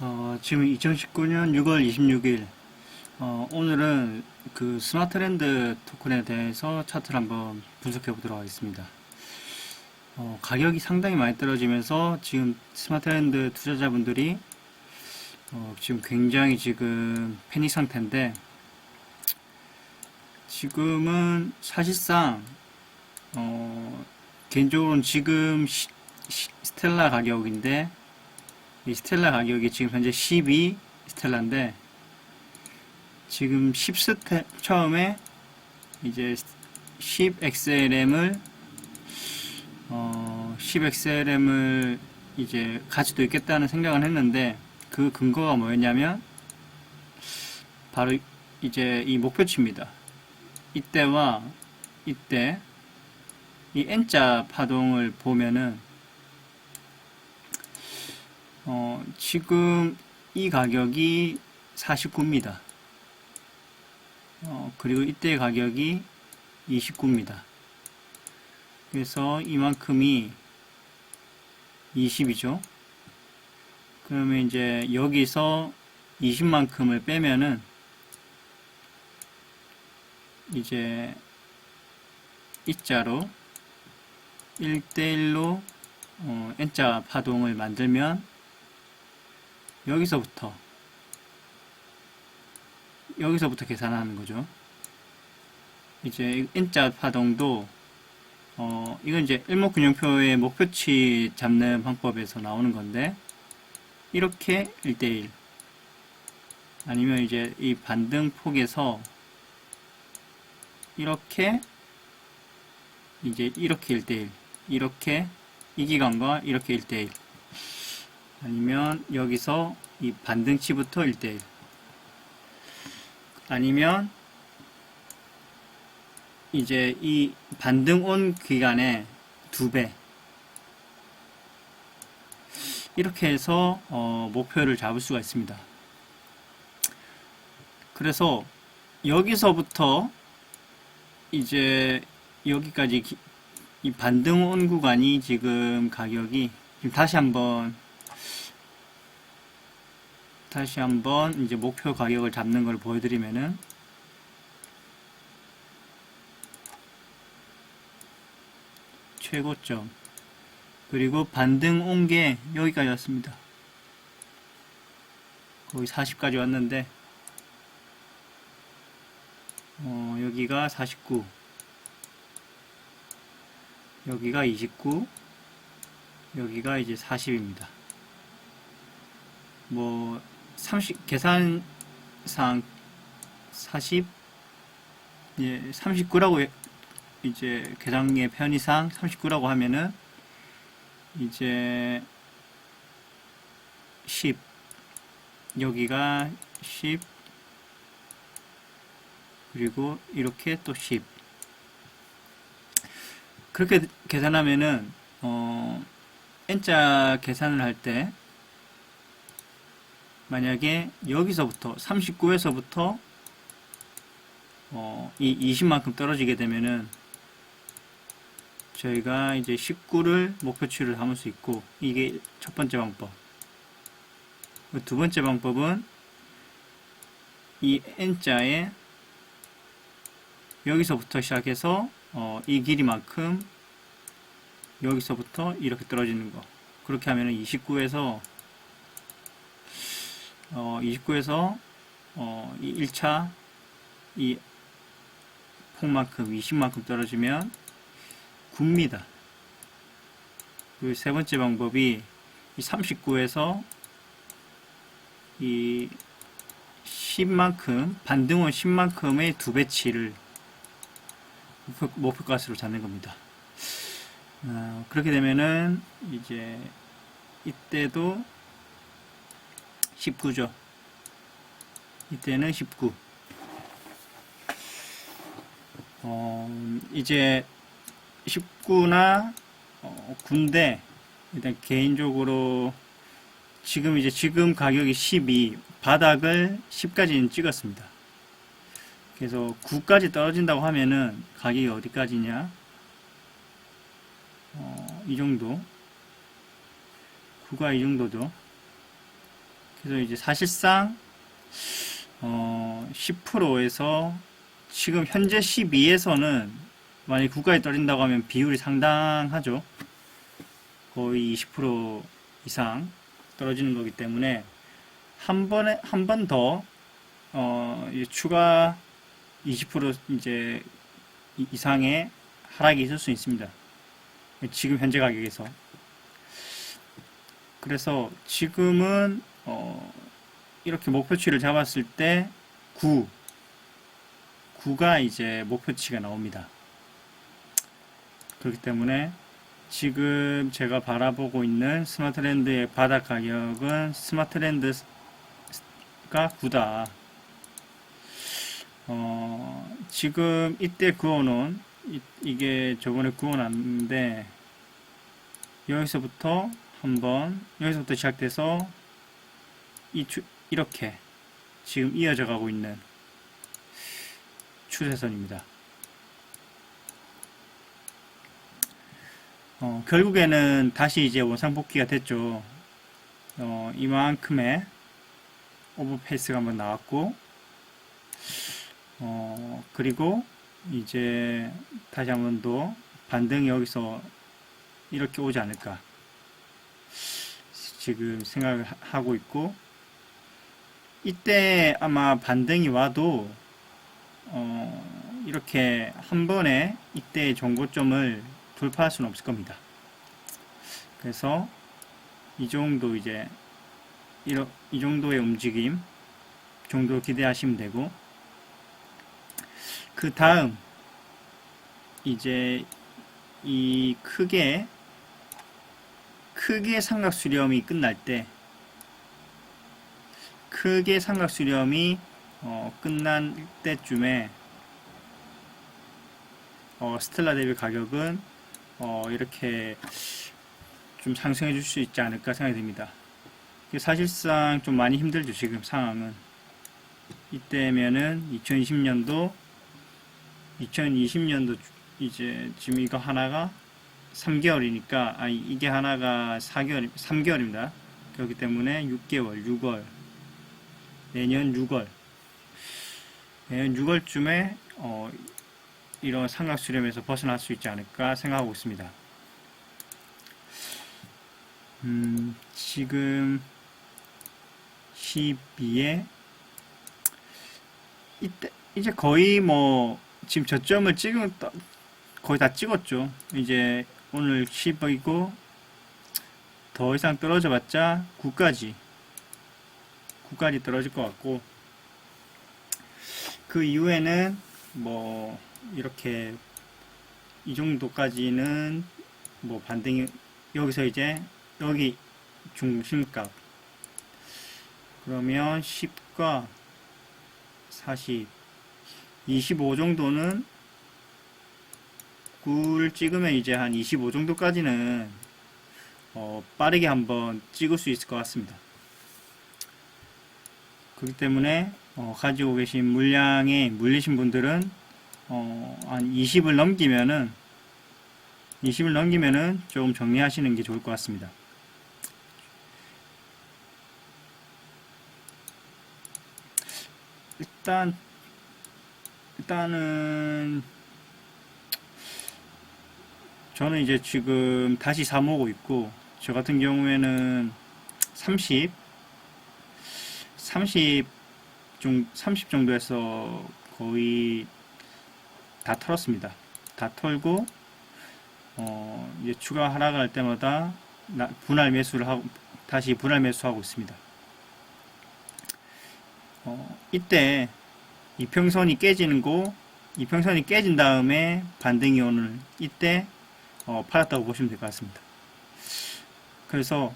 어, 지금 2019년 6월 26일. 어, 오늘은 그 스마트랜드 토큰에 대해서 차트를 한번 분석해 보도록 하겠습니다. 어, 가격이 상당히 많이 떨어지면서 지금 스마트랜드 투자자분들이 어, 지금 굉장히 지금 패닉 상태인데 지금은 사실상 어, 개인적으로는 지금 시- 시- 스텔라 가격인데 이 스텔라 가격이 지금 현재 12 스텔라인데 지금 10 스텔 처음에 이제 10 XLM을 어, 10 XLM을 이제 가지도 있겠다는 생각을 했는데 그 근거가 뭐였냐면 바로 이제 이 목표치입니다. 이때와 이때 이 N자 파동을 보면은 어, 지금 이 가격이 49입니다. 어, 그리고 이때 가격이 29입니다. 그래서 이만큼이 20이죠. 그러면 이제 여기서 20만큼을 빼면은 이제 이자로 1대1로 어, N자 파동을 만들면 여기서부터 여기서부터 계산하는 거죠. 이제 N자 파동도 어 이건 이제 일목균형표의 목표치 잡는 방법에서 나오는 건데 이렇게 1대1 아니면 이제 이 반등 폭에서 이렇게 이제 이렇게 1대1 이렇게 이 기간과 이렇게 1대1 아니면 여기서 이 반등치부터 1대1 아니면 이제 이 반등 온 기간에 두 배 이렇게 해서 어, 목표를 잡을 수가 있습니다. 그래서 여기서부터 이제 여기까지 기- 이 반등 온 구간이 지금 가격이 지금 다시 한번 다시 한번 이제 목표 가격을 잡는 걸 보여드리면은 최고점 그리고 반등 온 게 여기까지 왔습니다. 거의 40까지 왔는데 어, 여기가 49 여기가 29 여기가 이제 40입니다. 뭐, 30, 계산상 40, 예, 39라고 이제 계산의 편의상 39라고 하면은 이제 10, 여기가 10, 그리고 이렇게 또 10. 그렇게 계산하면은, 어, N자 계산을 할 때, 만약에 여기서부터 39에서부터 어, 이 20만큼 떨어지게 되면은 저희가 이제 19를 목표치를 담을 수 있고 이게 첫 번째 방법. 그두 번째 방법은 이 N자에 여기서부터 시작해서 어, 이 길이만큼 여기서부터 이렇게 떨어지는 거. 그렇게 하면 은 29에서 어, 29에서 어, 이 1차 이 폭만큼 20만큼 떨어지면 9입니다. 그 세 번째 방법이 이 39에서 이 10만큼 반등원 10만큼의 두 배치를 목표, 목표가스로 잡는 겁니다. 어, 그렇게 되면은 이제 이때도 19죠. 이때는 19. 어, 이제 19나 어, 군대 일단 개인적으로 지금 이제 지금 가격이 12 바닥을 10까지는 찍었습니다. 그래서 9까지 떨어진다고 하면은 가격이 어디까지냐? 어, 이 정도. 9가 이 정도죠. 그래서 이제 사실상 어, 10%에서 지금 현재 12에서는 만약 국가에 떨어진다고 하면 비율이 상당하죠. 거의 20% 이상 떨어지는 거기 때문에 한 번에 한 번 더 어, 추가 20% 이제 이- 이상의 하락이 있을 수 있습니다. 지금 현재 가격에서. 그래서 지금은 어, 이렇게 목표치를 잡았을 때 9, 9가 이제 목표치가 나옵니다. 그렇기 때문에 지금 제가 바라보고 있는 스마트랜드의 바닥 가격은 스마트랜드가 9다. 어, 지금 이때 그어놓은 이, 이게 저번에 그어놨는데 여기서부터 한번 여기서부터 시작돼서 이 추, 이렇게 지금 이어져 가고 있는 추세선입니다. 어, 결국에는 다시 이제 원상복귀가 됐죠. 어, 이만큼의 오버페이스가 한번 나왔고, 어, 그리고 이제 다시 한 번 더 반등이 여기서 이렇게 오지 않을까. 지금 생각을 하- 하고 있고, 이때 아마 반등이 와도, 어, 이렇게 한 번에 이때의 정고점을 돌파할 수는 없을 겁니다. 그래서 이 정도 이제 이러, 이 정도의 움직임 정도 기대하시면 되고 그 다음 이제 이 크게 크게 삼각 수렴이 끝날 때 크게 삼각 수렴이 어, 끝난 때쯤에 어, 스텔라 대비 가격은 어, 이렇게 좀 상승해 줄 수 있지 않을까 생각이 듭니다. 사실상 좀 많이 힘들죠, 지금 상황은. 이때면은 2020년도, 2020년도 이제 지금 이거 하나가 3개월이니까, 아, 이게 하나가 4개월, 3개월입니다. 그렇기 때문에 6개월, 6월, 내년 6월, 내년 6월쯤에, 어, 이런 삼각 수렴에서 벗어날 수 있지 않을까 생각하고 있습니다. 음, 지금 12에 이때 이제 거의 뭐 지금 저점을 찍은 거의 다 찍었죠. 이제 오늘 10이고 더 이상 떨어져 봤자 9까지 9까지 떨어질 것 같고 그 이후에는 뭐 이렇게 이 정도까지는 뭐 반등이 여기서 이제 여기 중심값 그러면 10과 40 25 정도는 꿀 찍으면 이제 한 25 정도까지는 어, 빠르게 한번 찍을 수 있을 것 같습니다. 그렇기 때문에 어, 가지고 계신 물량에 물리신 분들은 어, 한 20을 넘기면은 20을 넘기면은 조금 정리하시는 게 좋을 것 같습니다. 일단 일단은 저는 이제 지금 다시 사 모으고 있고 저 같은 경우에는 30 30 중, 30 정도에서 거의 다 털었습니다. 다 털고 어, 이제 추가 하락을 할 때마다 나- 분할 매수를 하고 다시 분할 매수하고 있습니다. 어, 이때 이평선이 깨지는 거 이평선이 깨진 다음에 반등이 오는 이때 어, 팔았다고 보시면 될 것 같습니다. 그래서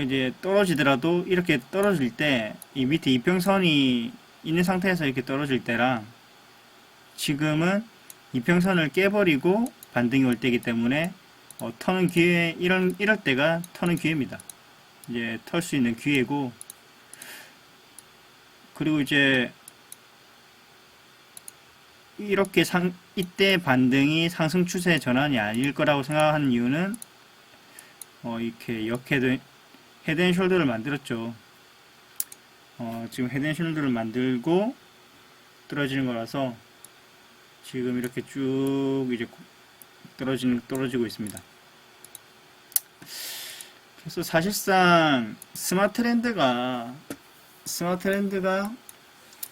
이제 떨어지더라도 이렇게 떨어질 때 이 밑에 이평선이 있는 상태에서 이렇게 떨어질 때랑 지금은 이평선을 깨버리고 반등이 올 때이기 때문에 어, 터는 기회 이런 이럴 때가 터는 기회입니다. 이제 털 수 있는 기회고 그리고 이제 이렇게 상 이때 반등이 상승 추세 전환이 아닐 거라고 생각하는 이유는 어, 이렇게 역회도 헤드앤숄더를 만들었죠. 어, 지금 헤드앤숄더를 만들고 떨어지는 거라서 지금 이렇게 쭉 이제 떨어지는 떨어지고 있습니다. 그래서 사실상 스마트랜드가 스마트랜드가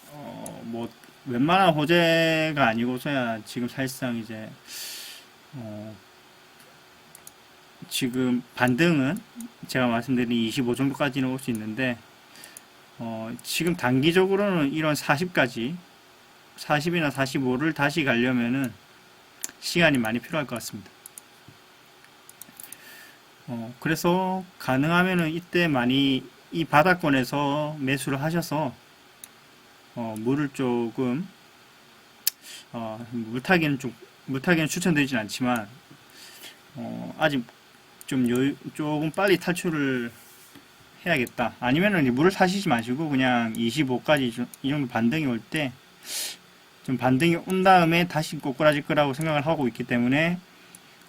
어, 뭐 웬만한 호재가 아니고서야 지금 사실상 이제 어, 지금 반등은 제가 말씀드린 25 정도까지는 올 수 있는데 어, 지금 단기적으로는 이런 40까지 40이나 45를 다시 가려면은 시간이 많이 필요할 것 같습니다. 어, 그래서 가능하면은 이때 많이 이 바닥권에서 매수를 하셔서 어, 물을 조금 어, 물타기는 좀 물타기는 추천드리진 않지만 어, 아직 좀 여유, 조금 빨리 탈출을 해야겠다. 아니면은 물을 사시지 마시고 그냥 25까지 이 정도 반등이 올 때 좀 반등이 온 다음에 다시 꼬꾸라질 거라고 생각을 하고 있기 때문에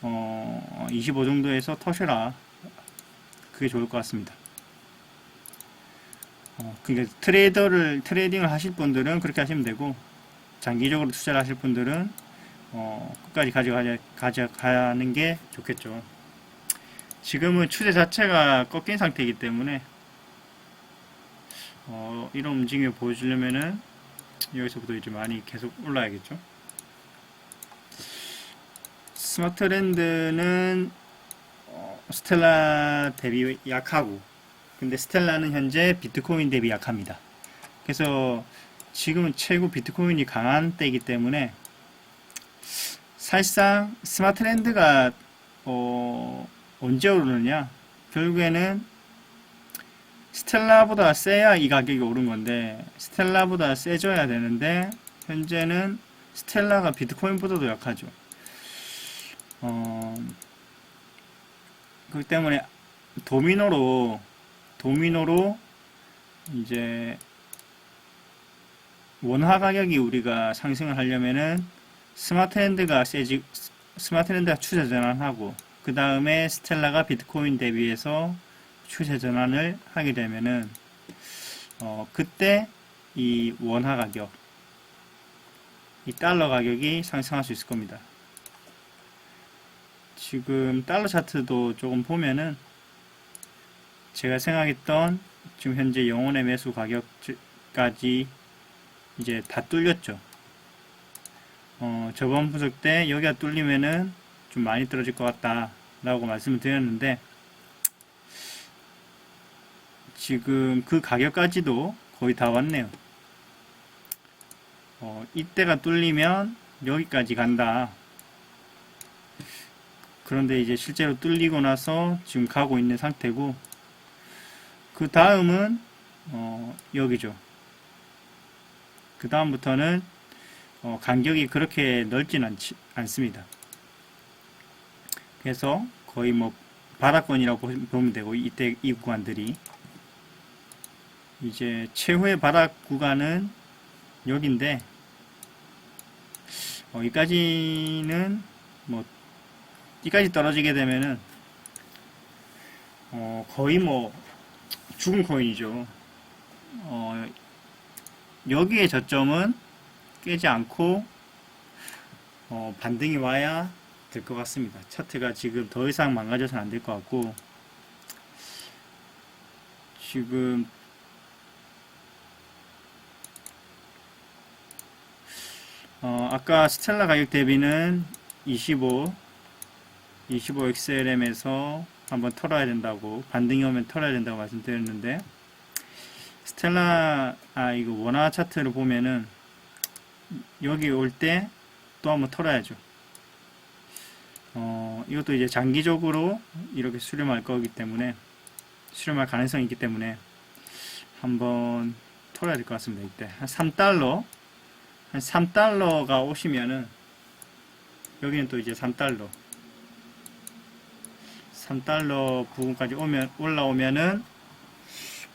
어, 25 정도에서 터셔라. 그게 좋을 것 같습니다. 어, 그러니까 트레이더를 트레이딩을 하실 분들은 그렇게 하시면 되고 장기적으로 투자를 하실 분들은 어, 끝까지 가져가는 게 좋겠죠. 지금은 추세 자체가 꺾인 상태이기 때문에 어, 이런 움직임을 보여주려면은 여기서부터 이제 많이 계속 올라야겠죠. 스마트랜드는 어, 스텔라 대비 약하고 근데 스텔라는 현재 비트코인 대비 약합니다. 그래서 지금은 최고 비트코인이 강한 때이기 때문에 사실상 스마트랜드가 어, 언제 오르느냐? 결국에는 스텔라보다 세야 이 가격이 오른 건데 스텔라보다 세져야 되는데 현재는 스텔라가 비트코인보다도 약하죠. 어, 그렇기 때문에 도미노로 도미노로 이제 원화 가격이 우리가 상승을 하려면은 스마트 핸드가 세지 스마트 핸드가 추세 전환하고 그 다음에 스텔라가 비트코인 대비해서 추세 전환을 하게 되면은 어 그때 이 원화 가격 이 달러 가격이 상승할 수 있을 겁니다. 지금 달러 차트도 조금 보면은 제가 생각했던 지금 현재 영혼의 매수 가격까지 이제 다 뚫렸죠. 어, 저번 분석 때 여기가 뚫리면은 좀 많이 떨어질 것 같다 라고 말씀을 드렸는데 지금 그 가격까지도 거의 다 왔네요. 어, 이때가 뚫리면 여기까지 간다. 그런데 이제 실제로 뚫리고 나서 지금 가고 있는 상태고 그 다음은 어, 여기죠. 그 다음부터는 어, 간격이 그렇게 넓진 않지, 않습니다. 그래서 거의 뭐 바닥권이라고 보면 되고 이때 이 구간들이 이제 최후의 바닥 구간은 여기인데 어, 여기까지는 뭐 여기까지 떨어지게 되면은 어, 거의 뭐 죽은 코인이죠. 어, 여기에 저점은 깨지 않고 어, 반등이 와야 될 것 같습니다. 차트가 지금 더 이상 망가져서는 안 될 것 같고 지금 어, 아까 스텔라 가격 대비는 25 25XLM에서 한번 털어야 된다고 반등이 오면 털어야 된다고 말씀드렸는데 스텔라 아 이거 원화 차트를 보면은 여기 올 때 또 한번 털어야죠. 어 이것도 이제 장기적으로 이렇게 수렴할 거기 때문에 수렴할 가능성이 있기 때문에 한번 털어야 될 것 같습니다. 이때 한 3달러 한 3달러가 오시면은 여기는 또 이제 3달러 3달러 부분까지 오면 올라오면은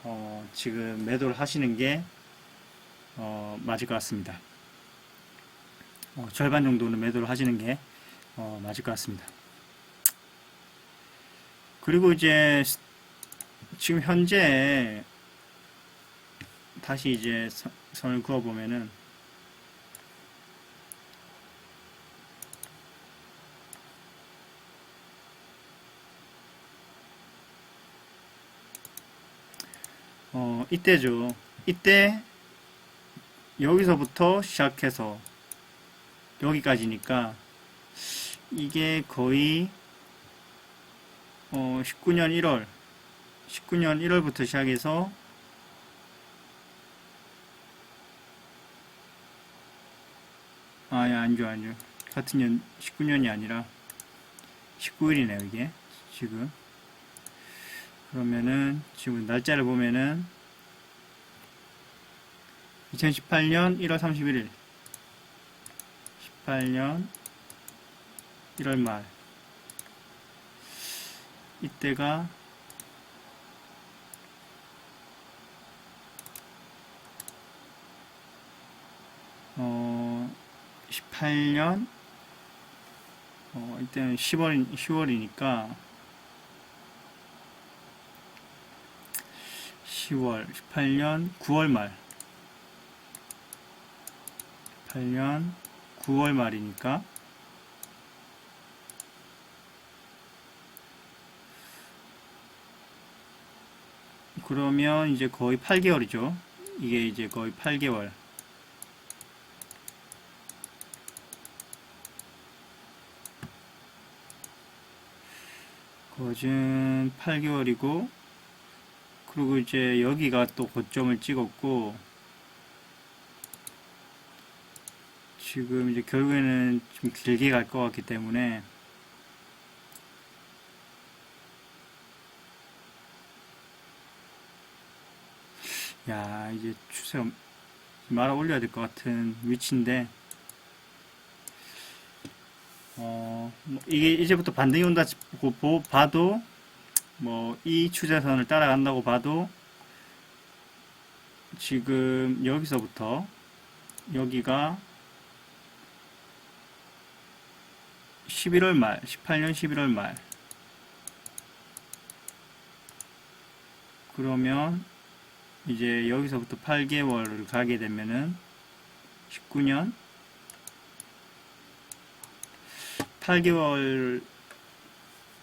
어, 지금 매도를 하시는 게 어, 맞을 것 같습니다. 어, 절반 정도는 매도를 하시는 게 어, 맞을 것 같습니다. 그리고 이제 지금 현재 다시 이제 선- 선을 그어 보면은 어 이때죠. 이때 여기서부터 시작해서 여기까지니까 이게 거의 어 19년 1월 19년 1월부터 시작해서 아니 안줘 안줘 같은 년 19년이 아니라 19일이네요 이게 지금. 그러면은 지금 날짜를 보면은 2018년 1월 31일 18년 1월 말. 이때가 어 18년 어 이때는 10월 10월이니까 10월 18년 9월 말. 18년 9월 말이니까 그러면 이제 거의 8개월이죠. 이게 이제 거의 8개월. 거진 8개월이고, 그리고 이제 여기가 또 고점을 찍었고, 지금 이제 결국에는 좀 길게 갈 것 같기 때문에, 야, 이제 추세가 말아 올려야 될 것 같은 위치인데, 어, 뭐 이게 이제부터 반등이 온다 고 보- 봐도, 뭐, 이 추세선을 따라간다고 봐도, 지금 여기서부터, 여기가 11월 말, 18년 11월 말. 그러면, 이제 여기서부터 8개월을 가게 되면은 19년 8개월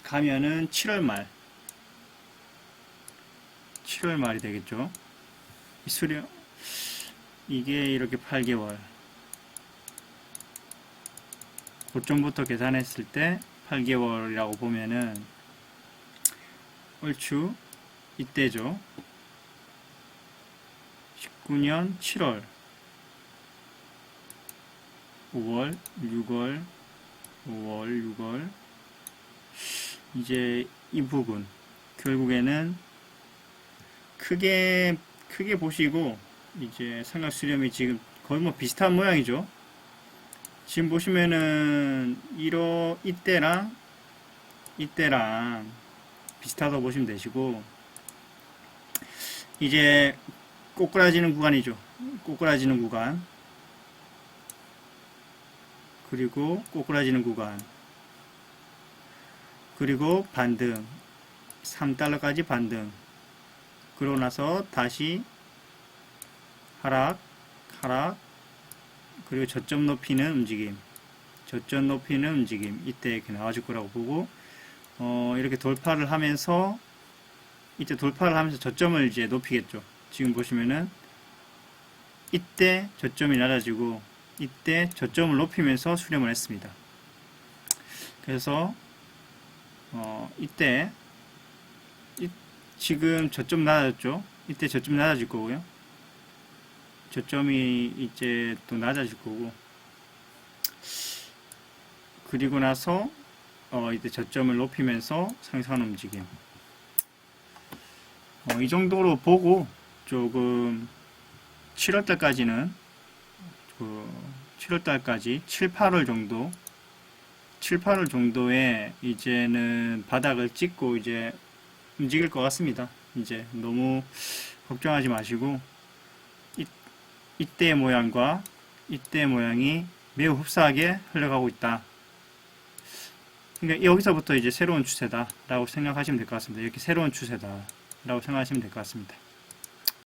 가면은 7월 말 7월 말이 되겠죠. 이 수령 이게 이렇게 8개월 고점부터 계산했을 때 8개월이라고 보면은 얼추 이때죠. 19년 7월, 5월, 6월, 5월, 6월. 이제 이 부분 결국에는 크게 크게 보시고 이제 삼각 수렴이 지금 거의 뭐 비슷한 모양이죠. 지금 보시면은 이러 이때랑 이때랑 비슷하다고 보시면 되시고 이제 꼬꾸라지는 구간이죠. 꼬꾸라지는 구간. 그리고 꼬꾸라지는 구간. 그리고 반등. 3달러까지 반등. 그러고 나서 다시 하락, 하락. 그리고 저점 높이는 움직임. 저점 높이는 움직임. 이때 이렇게 나와줄 거라고 보고, 어, 이렇게 돌파를 하면서, 이때 돌파를 하면서 저점을 이제 높이겠죠. 지금 보시면은 이때 저점이 낮아지고 이때 저점을 높이면서 수렴을 했습니다. 그래서 어 이때 이- 지금 저점 낮아졌죠. 이때 저점 낮아질 거고요. 저점이 이제 또 낮아질 거고 그리고 나서 어 이때 저점을 높이면서 상승 움직임. 어, 이 정도로 보고 조금 7월 달까지는 그 7월 달까지 7, 8월 정도 7, 8월 정도에 이제는 바닥을 찍고 이제 움직일 것 같습니다. 이제 너무 걱정하지 마시고 이, 이때의 모양과 이때의 모양이 매우 흡사하게 흘러가고 있다. 그러니까 여기서부터 이제 새로운 추세다라고 생각하시면 될 것 같습니다. 이렇게 새로운 추세다. 라고 생각하시면 될 것 같습니다.